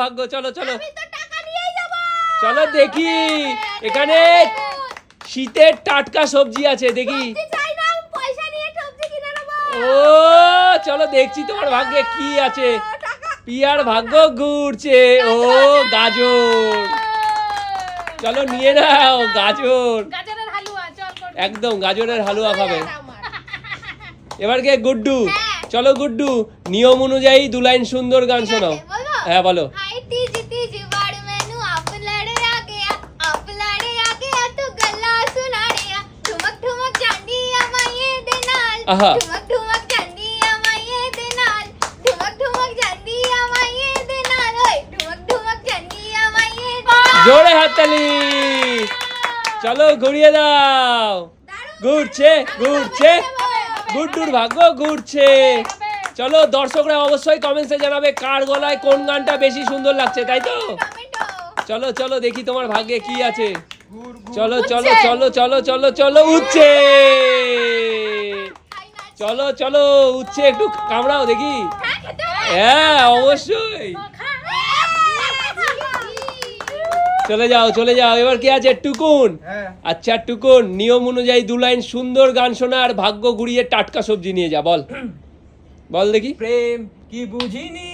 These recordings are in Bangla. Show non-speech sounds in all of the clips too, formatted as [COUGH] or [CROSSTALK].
ভাগ্য চলো চলো। চলো দেখি। এখানে শীতের টাটকা সবজি আছে দেখি। ও চলো দেখছি তোমার ভাগ্যে কি আছে। পিয়ার ভাগ্য ঘুরছে। ও গাজর। চলো নিয়ে নাও গাজর। একদম গাজরের হালুয়া খাবে। এবার কে গুড্ডু? হ্যাঁ। চলো গুড্ডু নিয়ম অনুযায়ী দু লাইন সুন্দর গান শোনাও। হ্যাঁ বলো। ਆਹਾ ਜਾਂਦੀ ਆ ਮਾਈਏ ਦੇ ਨਾਲ ਜਾਂਦੀ ਆ ਮਾਈਏ ਦੇ ਨਾਲ ਓਏ ਜਾਂਦੀ ਆ ਮਾਈਏ জোরে হাততালি। চলো ঘুরিয়ে দাও। ঘুরছে ঘুরছে। গুড্ডুর ভাগ্য ঘুরছে। চলো দর্শকরা অবশ্যই কমেন্টে জানাবে কার গলায় কোন গানটা বেশি সুন্দর লাগছে তাই তো? চলো চলো দেখি তোমার ভাগ্যে কি আছে। চলো চলো চলো চলো চলো চলো উঠছে। চলো চলো উঠছে একটু কামড়াও দেখি। হ্যাঁ অবশ্যই। চলে যাও চলে যাও। এবার কি আছে? টুকুন। হ্যাঁ। আচ্ছা টুকুন নিয়ম অনুযায়ী দু লাইন সুন্দর গান শোনা আর ভাগ্য ঘুরিয়ে টাটকা সবজি নিয়ে যা বল। বল দেখি। প্রেম কি বুঝিনি?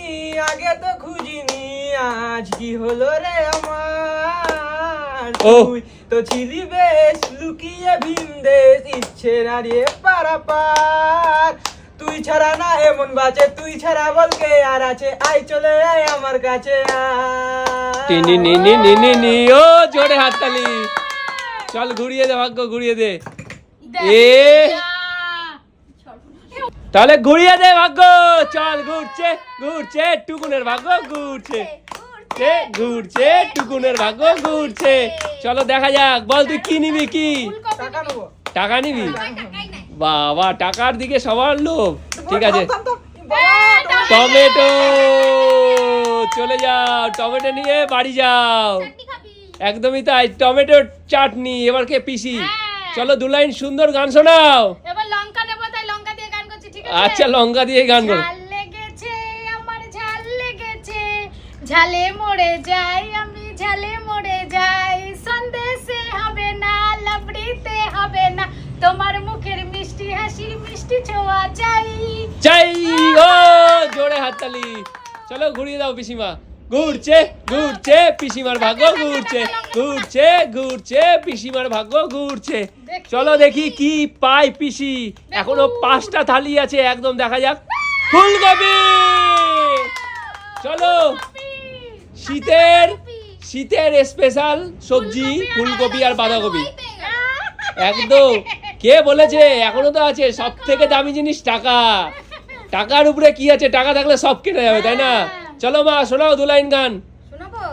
আগে তো খুঁজিনি। আজ কি হলো রে আমার? ও। তুই তো ছিলি বেশ লুকিয়ে ভিনদেশ ইচ্ছে না রে পারাপার। তুই ছাড়া না এমন বাঁচে তুই ছাড়া বলকে আর আছে? আই চলে আয় আমার কাছে। টিনি নি নি নি নি নি ও জোরে হাততালি। চল ঘুরিয়ে দে ভাগ্য ঘুরিয়ে দে। এ। তাহলে ঘুরিয়ে দে ভাগ্য। চল ঘুরছে ঘুরছে টুকুনের ভাগ্য ঘুরছে। ঘুরছে ঘুরছে টুকুনের ভাগ্য ঘুরছে। চলো দেখা যাক বল তুই কি নিবি কি? টাকা নিবি। বাবা টাকার দিকে সবার লোভ। ঠিক আছে। টমেটো! চলে যাও টমেটো নিয়ে বাড়ি যাও। একদমই তাই টমেটোর চাটনি এবার কে পিসি। হ্যাঁ। চলো দু লাইন সুন্দর গান শোনাও। আচ্ছা লঙ্কা দিয়ে গান করো। ঝালে মরে যাই আমি ঝালে মরে যাই। সন্দেশে হবে না লাবড়িতে হবে না। তোমার মুখের মিষ্টি হাসি মিষ্টি ছোঁয়া চাই। চাই ও জোরে হাততালি। চলো ঘুরিয়ে দাও পিসিমা। ঘুরছে ঘুরছে পিসিমার ভাগ্য ঘুরছে। ঘুরছে ঘুরছে পিসিমার ভাগ্য ঘুরছে। চলো দেখি কি পাই পিসি। এখনও পাঁচটা থালি আছে একদম দেখা যাক। ফুলকপি! চলো। শীতের শীতের স্পেশাল সবজি ফুলকপি আর বাঁধাকপি। একদম। কে বলেছে? এখনও তো আছে। সব থেকে দামি জিনিস টাকা। টাকার উপরে কি আছে? টাকা থাকলে সব কেনা যাবে তাই না? চলো মা শোনাও দু লাইন গান।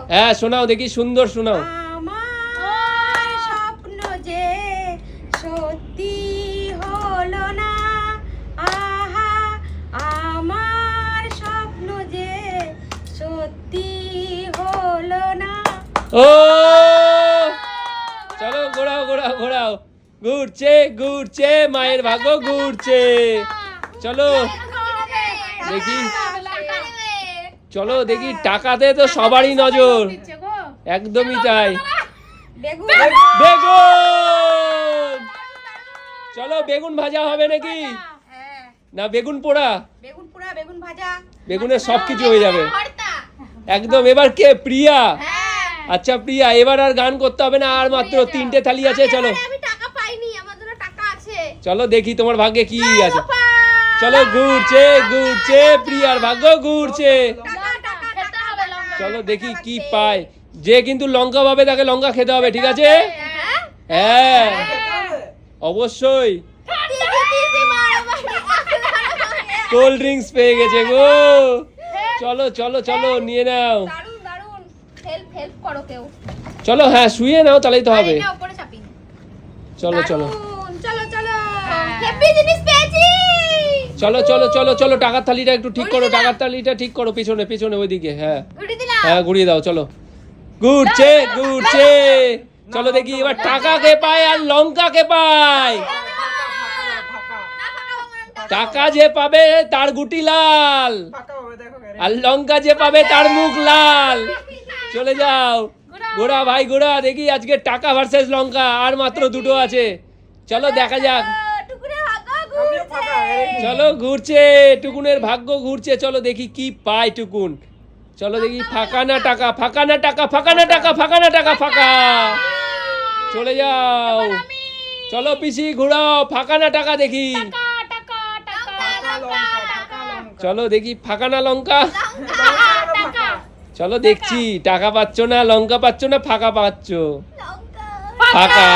হ্যাঁ শোনাও দেখি সুন্দর শোনাও। ও! চলো ঘোরাও ঘোরাও ঘোরাও। ঘুরছে ঘুরছে মায়ের ভাগ্য ঘুরছে। চলো দেখি। চলো দেখি টাকাতে তো সবারই নজর। একদমই তাই। বেগুন! চলো বেগুন ভাজা হবে নাকি? না বেগুন পোড়া। বেগুন পোড়া বেগুন ভাজা। বেগুনের সব কিছু হয়ে যাবে। একদম এবার কে? প্রিয়া। হ্যাঁ। আচ্ছা প্রিয়া এবার আর গান করতে হবে না আর মাত্র তিনটে থালি আছে চলো। আমি টাকা পাইনি আমার টাকা আছে। চলো দেখি তোমার ভাগ্যে কি আছে। চলো ঘুরছে ঘুরছে প্রিয়ার ভাগ্য ঘুরছে। চলো দেখি কি পায়। যে কিন্তু লঙ্কা পাবে তাকে লঙ্কা খেতে হবে ঠিক আছে? হ্যাঁ হ্যাঁ অবশ্যই। কোল্ড ড্রিঙ্কস পেয়ে গেছে গো। চলো চলো চলো নিয়ে নাও। করো কেউ চলো হ্যাঁ শুয়ে নাও তাহলেই তো হবে চলো চলো চলো চলো হ্যাঁ। হ্যাপি জিনিস পেয়েছি চলো চলো চলো চলো টাকার থালিটা একটু ঠিক করো টাকার থালিটা ঠিক করো পিছনে পিছনে ওইদিকে হ্যাঁ হ্যাঁ ঘুরিয়ে দাও চলো ঘুরছে ঘুরছে চলো দেখি এবার টাকা কে পায় আর লঙ্কা কে পায় ফাঁকা, ফাঁকা, ফাঁকা। না, ফাঁকা হব না, টাকা যে পাবে তার গুটি লাল। আর লঙ্কা যে পাবে তার মুখ লাল। চলে যাও। গোড়া ভাই গোড়া দেখি আজকে টাকা ভার্সেস লঙ্কা আর মাত্র দুটো আছে। চলো দেখা যাক। চলো ঘুরছে টুকুনের ভাগ্য ঘুরছে। চলো দেখি কি পায় টুকুন। চলো দেখি ফাঁকা না টাকা ফাঁকা না টাকা ফাঁকা না টাকা ফাঁকা না টাকা ফাঁকা। চলে যাও। চলো পিসি ঘুরাও ফাঁকা না টাকা দেখি টাকা টাকা টাকা ফাঁকা লঙ্কা, ফাঁকা লঙ্কা। চলো দেখি ফাঁকা না লঙ্কা? চলো দেখছি টাকা পাচ্ছ না লঙ্কা পাচ্ছ না ফাঁকা পাচ্ছ? ফাঁকা।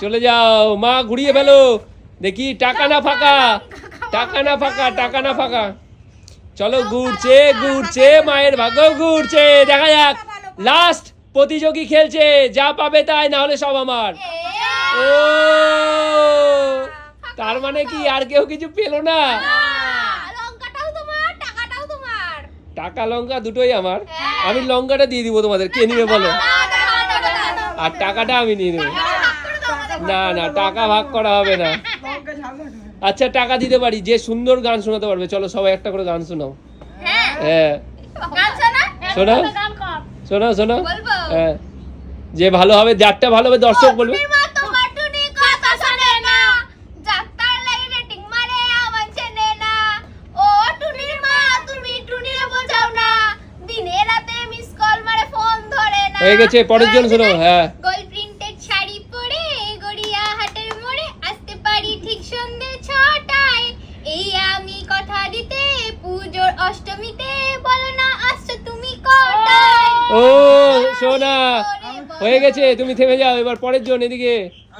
চলে যাও মা ঘুরিয়ে ফেলো। দেখি টাকা না ফাঁকা? টাকা না ফাঁকা টাকা না ফাঁকা? চলো ঘুরছে ঘুরছে মায়ের ভাগ্য ঘুরছে। দেখা যাক লাস্ট প্রতিযোগী খেলছে যা পাবে তাই না হলে সব আমার। ও তার মানে কি আর কেউ কিছু পেল না লঙ্কাটাও তোমার টাকাটাও তোমার টাকা লঙ্কা দুটোই আমার। আমি লঙ্কাটা দিয়ে দিব তোমাদের কে নিবে বলো? আর টাকাটা আমি নিয়ে নেব। না না টাকা ভাগ করা হবে না। আচ্ছা টাকা দিতে পারি যে সুন্দর গান শোনাতে পারবে। চলো সবাই একটা করে গান শোনাও। হ্যাঁ। শোনা? শোনাও? শোনাও শোনাও? হ্যাঁ। যে ভালো হবে যারটা ভালো হবে দর্শক বলবে টুনির মা তোমার টুনি কথা শোনে না ডাক্তার লাগে রেটিং মারে আমার চেনে না ও টুনির মা তুমি টুনিরে বোঝাও না দিনে রাতে মিস কল মারে ফোন ধরে না হয়ে গেছে পরের জন শোনাও হ্যাঁ। গোল প্রিন্টেড শাড়ি পরে গড়িয়া হাটের মোড়ে আসতে পারি ঠিক সন্ধে ছটায়। এই আমি কথা দিতে পুজোর অষ্টমীতে বলো না আসছো তুমি কটায়? ও শোনা হয়ে গেছে তুমি থেমে যাও এবার পরের জন এদিকে।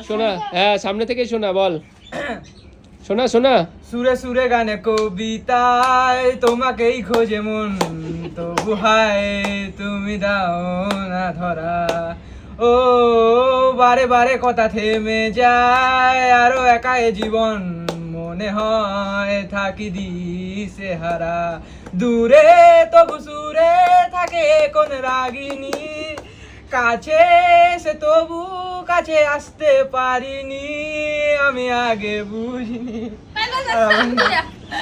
শোনা হ্যাঁ সামনে থেকে শোনা বল। [COUGHS] শোনা শোনা। সুরে সুরে গানে কবিতায় তোমাকেই খোঁজে মন। তবু হায় তুমি দাও না ধরা। ও, বারে বারে কথা থেমে যায়, আরও একা এ জীবন। মনে হয় থাকি দিশে হারা। দূরে, তবু সুরে থাকে কোন রাগিনী। কাছে সে তবু কাছে আসতে পারিনি। আমি আগে বুঝিনি।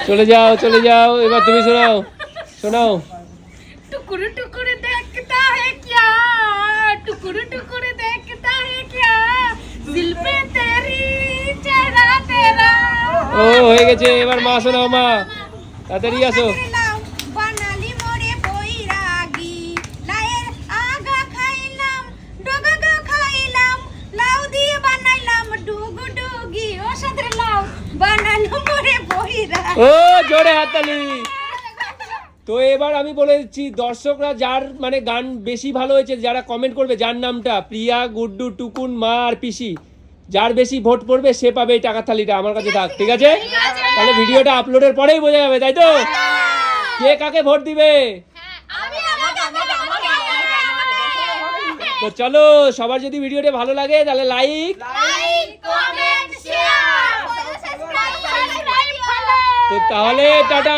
চলে যাও চলে যাও এবার তুমি শোনাও শোনাও। টুকুরু টুকুরু দেখতা হে কিয়া টুকুরু টুকুরু দেখতা হে কিয়া দিল পে তেরি চেহারা তেরা। ও হয়ে গেছে এবার মা শোনাও মা তাড়াতাড়ি আসো। ও, জোরে হাততালি। তো এবার আমি বলে দিচ্ছি, দর্শকরা যার মানে গান বেশি ভালো হয়েছে, যারা কমেন্ট করবে, যার নামটা প্রিয়া, গুড্ডু, টুকুন, মা আর পিসি, যার বেশি ভোট পড়বে, সে পাবে এই টাকার থালিটা আমার কাছে থাক, ঠিক আছে? তাহলে ভিডিওটা আপলোডের পরেই বোঝা যাবে, তাই তো? কে কাকে ভোট দিবে? তো চলো, সবার যদি ভিডিওটা ভালো লাগে, তাহলে like like comment share subscribe তো তাহলে টাটা।